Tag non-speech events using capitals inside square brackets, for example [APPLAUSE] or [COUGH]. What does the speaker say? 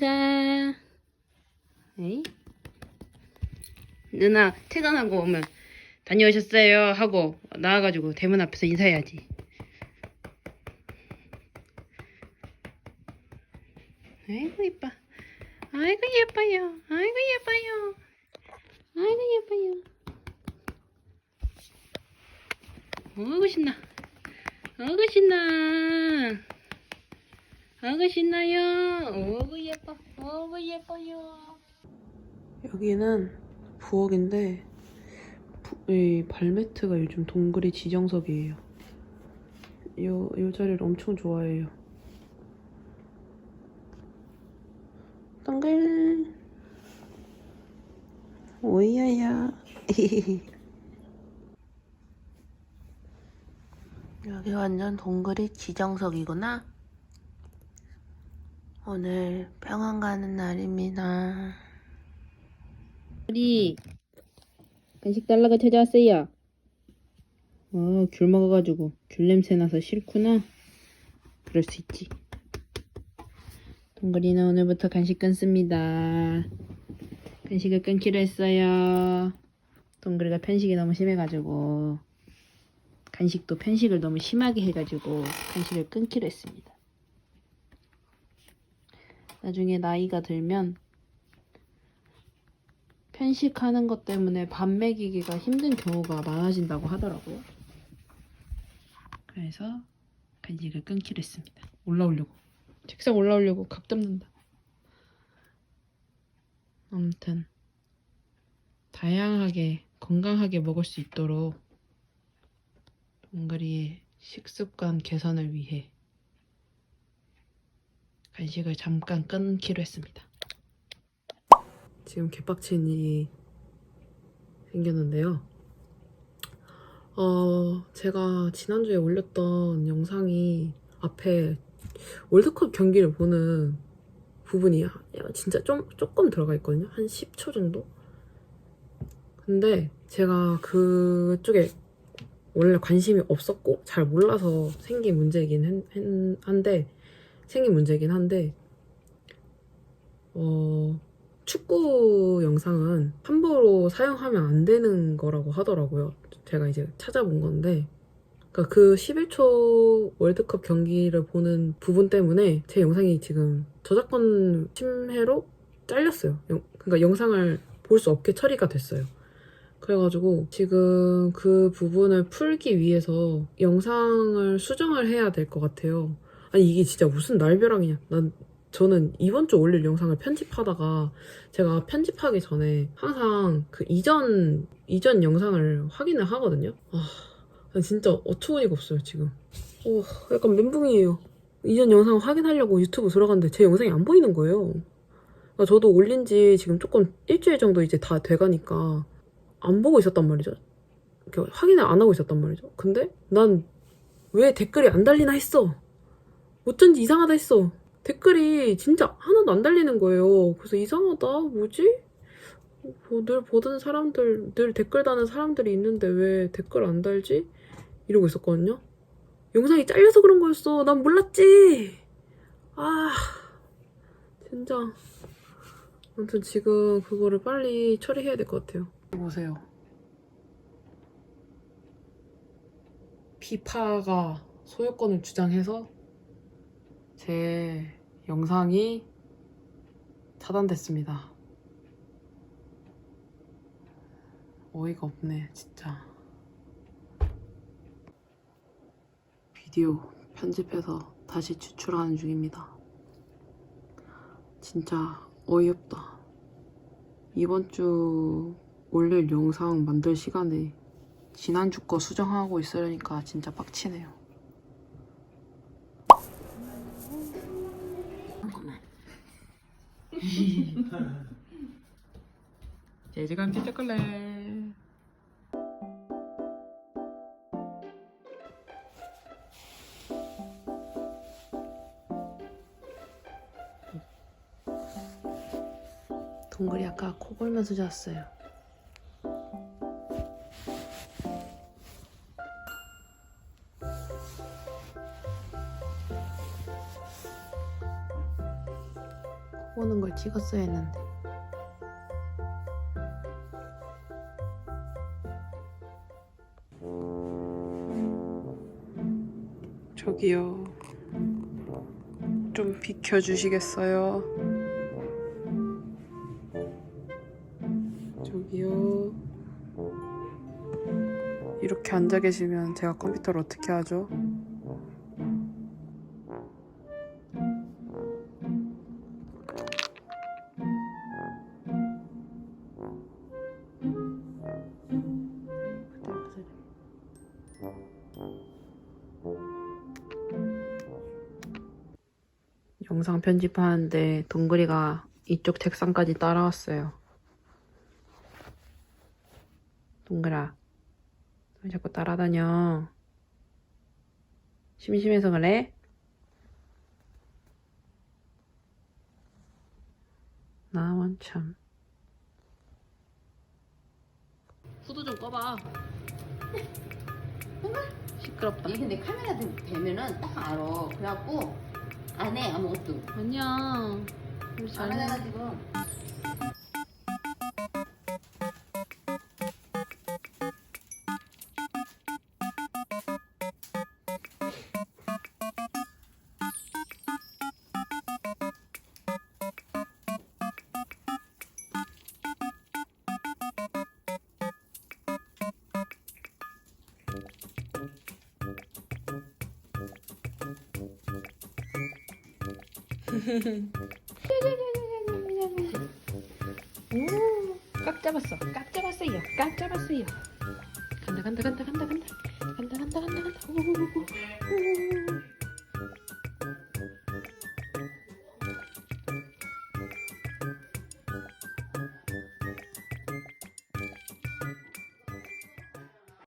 인사. 에이? 누나 퇴근하고 오면 다녀오셨어요 하고 나와가지고 대문 앞에서 인사해야지. 아이고 이뻐. 아이고 예뻐요. 아이고 예뻐요. 아이고 예뻐요. 어이구 신나. 어이구 신나. 어이구 신나요. 어이구 예뻐. 예뻐요. 여기는 부엌인데 부- 이 발매트가 요즘 동그리 지정석이에요. 요, 요 자리를 엄청 좋아해요. 동글 오이야야 [LAUGHS] 여기 완전 동그리 지정석이구나 오늘 병원 가는 날입니다 우리 간식 달라고 찾아왔어요 어, 귤 먹어가지고 귤 냄새 나서 싫구나 그럴 수 있지 동그리는 오늘부터 간식 끊습니다. 간식을 끊기로 했어요. 동그리가 편식이 너무 심해가지고 간식도 편식을 너무 심하게 해가지고 간식을 끊기로 했습니다. 나중에 나이가 들면 편식하는 것 때문에 밥 먹이기가 힘든 경우가 많아진다고 하더라고요. 그래서 간식을 끊기로 했습니다. 올라오려고. 책상 올라오려고 각 잡는다. 아무튼 다양하게 건강하게 먹을 수 있도록 동그리의 식습관 개선을 위해 간식을 잠깐 끊기로 했습니다. 지금 개빡친 일이 생겼는데요. 어, 제가 지난주에 올렸던 영상이 앞에 월드컵 경기를 보는 부분이 진짜 좀 조금 들어가 있거든요. 한 10초 정도. 근데 제가 그쪽에 원래 관심이 없었고 잘 몰라서 생긴 문제이긴 한- 한- 한데 생긴 문제이긴 한데 어 축구 영상은 함부로 사용하면 안 되는 거라고 하더라고요. 제가 이제 찾아본 건데 그러니까 그 11초 월드컵 경기를 보는 부분 때문에 제 영상이 지금 저작권 침해로 잘렸어요. 영- 그러니까 영상을 볼 수 없게 처리가 됐어요. 그래가지고 지금 그 부분을 풀기 위해서 영상을 수정을 해야 될 것 같아요. 아니 이게 진짜 무슨 날벼락이냐. 난 저는 이번 주 올릴 영상을 편집하다가 제가 편집하기 전에 항상 그 이전 이전 영상을 확인을 하거든요. 아 아, 진짜 어처구니가 없어요 지금. 어, 약간 멘붕이에요. 이전 영상 확인하려고 유튜브 들어갔는데 제 영상이 안 보이는 거예요. 그러니까 저도 올린 지 지금 조금 일주일 정도 이제 다 돼가니까 안 보고 있었단 말이죠. 확인을 안 하고 있었단 말이죠. 근데 난 왜 댓글이 안 달리나 했어 어쩐지 이상하다 했어 댓글이 진짜 하나도 안 달리는 거예요 그래서 이상하다 뭐지? 뭐 늘 보던 사람들, 늘 댓글 다는 사람들이 있는데 왜 댓글 안 달지? 이러고 있었거든요. 영상이 잘려서 그런 거였어. 난 몰랐지. 아, 진짜. 아무튼 지금 그거를 빨리 처리해야 될 것 같아요. 보세요. 비파가 소유권을 주장해서 제 영상이 차단됐습니다. 어이가 없네, 진짜. 비디오 편집해서 다시 추출하는 중입니다. 진짜 어이없다. 이번 주 올릴 영상 만들 시간에 지난주 거 수정하고 있으려니까 진짜 빡치네요. 함께 초콜릿. 동글이 아까 코 골면서 잤어요. 코 보는 걸 찍었어야 했는데. 저기요. 좀 비켜주시겠어요? 저기요. 이렇게 앉아 계시면 제가 컴퓨터를 어떻게 하죠? 영상 편집하는데 동그리가 이쪽 책상까지 따라왔어요. 동그라, 왜 자꾸 따라다녀? 심심해서 그래? 나 원 참. 후드 좀 꺼봐. 시끄럽다. 이게 내 카메라 대- 대면은 딱 알아. 그래갖고 안 해 아무것도. 아니야. 우리 안 하잖아 지 금. 깍 잡았어. 깍 잡았어요. 깍 잡았어요. 간다 간다 간다 간다 간다 간다 간다 간다 간다. 오오오오.